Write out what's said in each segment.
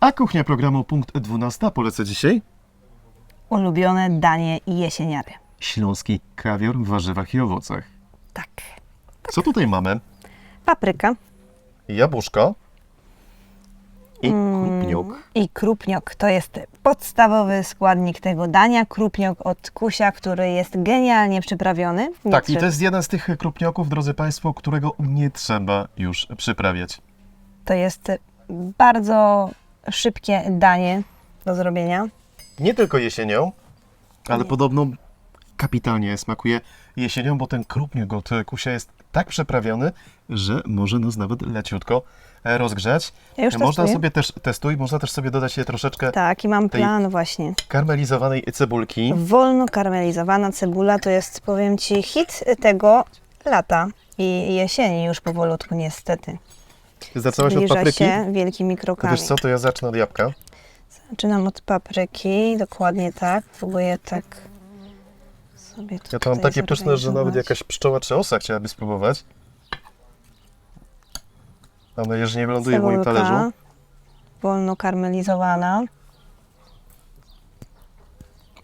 A kuchnia programu Punkt 12 polecę dzisiaj Ulubione danie jesieniary. śląski kawior w warzywach i owocach. Tak. Co tutaj mamy? Papryka Jabłuszko i Mm. krupniuk. i krupniok to jest podstawowy składnik tego dania. Krupniok od kusia, który jest genialnie przyprawiony. Nie Tak, i trze- to jest jeden z tych krupnioków, drodzy Państwo, którego nie trzeba już przyprawiać. to jest bardzo szybkie danie do zrobienia. Nie tylko jesienią, ale podobno kapitalnie smakuje jesienią, bo ten krupniuk od kusia jest tak przeprawiony, że może nas nawet leciutko e, rozgrzać. Ja już można testuję. sobie też testuj, można też sobie dodać troszeczkę Tak, i mam tej- plan właśnie. karmelizowanej cebulki. Wolno karmelizowana cebula to jest, powiem Ci, hit tego lata i jesieni już powolutku niestety. Zaczęłaś od Zbliża papryki? się wielkimi To krokami. wiesz co, to ja zacznę od jabłka. Zaczynam od papryki, dokładnie tak. Próbuję tak sobie Ja to mam tutaj takie pyszne, że nawet zorganizować. jakaś pszczoła czy osa chciałaby spróbować. Mam nadzieję, że nie wyląduje w moim Cebulka talerzu. Wolno karmelizowana.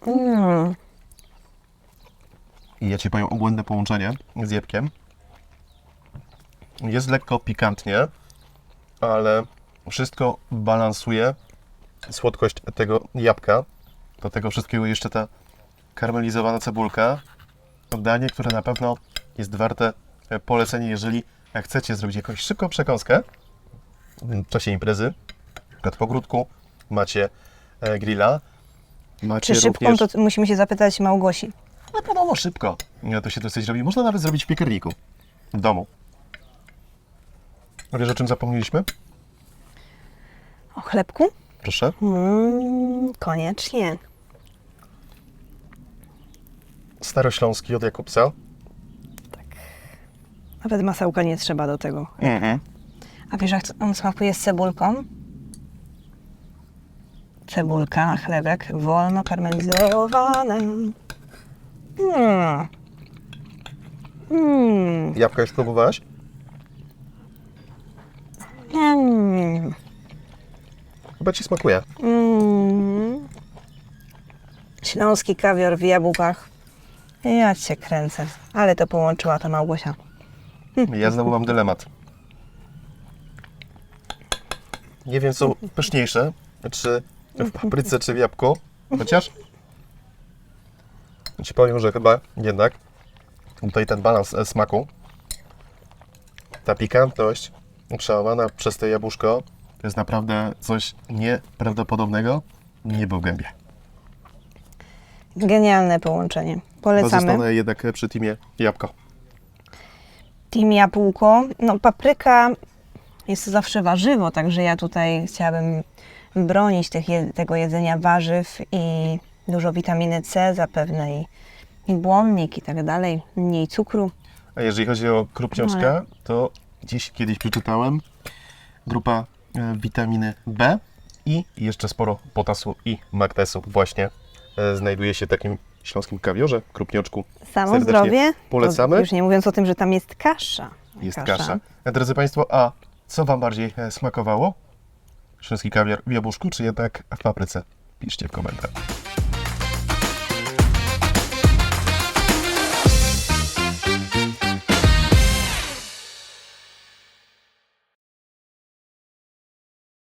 Mm. I ja Ci powiem obłędne połączenie z jabłkiem. Jest lekko pikantnie, ale wszystko balansuje słodkość tego jabłka. Do tego wszystkiego jeszcze ta karmelizowana cebulka. To danie, które na pewno jest warte e, polecenia, jeżeli chcecie zrobić jakąś szybką przekąskę w czasie imprezy. Na przykład po ogródku macie e, grilla. Macie Czy szybką, również... to musimy się zapytać Małgosi. No podobno szybko. To się dosyć robi. Można nawet zrobić w piekarniku. W domu. A Wiesz o czym zapomnieliśmy? O chlebku? Proszę. Mm, koniecznie. Starośląski od Jakubca. Nawet masełka nie trzeba do tego. Mhm. A wiesz, jak on smakuje z cebulką? Cebulka, chlebek, wolno karmelizowany. Mm. Mm. Jabłka już próbowałaś? Mm. Chyba Ci smakuje. Mm. Śląski kawior w jabłkach. Ja cię kręcę. Ale to połączyła ta Małgosia. Ja znowu mam dylemat. Nie wiem, co pyszniejsze. Czy w papryce, czy w jabłku. Chociaż Ci powiem, że chyba jednak tutaj ten balans e, smaku, ta pikantność przełamana przez to jabłuszko, to jest naprawdę coś nieprawdopodobnego. Nie był w gębie. Genialne połączenie. Polecamy. zostanę jednak przy teamie jabłko. Team jabłko. No papryka jest to zawsze warzywo, także ja tutaj chciałabym bronić tych tego jedzenia warzyw i dużo witaminy C zapewne i, i błonnik i tak dalej, mniej cukru. A jeżeli chodzi o krupniączka, No to gdzieś kiedyś przeczytałem grupa e, witaminy B i jeszcze sporo potasu i magnesu właśnie e, znajduje się w takim śląskim kawiorze, krupnioczku. Samo Serdecznie zdrowie. polecamy. To Już nie mówiąc o tym, że tam jest kasza. Jest kasza. E, Drodzy Państwo, a co Wam bardziej smakowało? Śląski kawior w jabłuszku, czy jednak w papryce? Piszcie w komentarzu.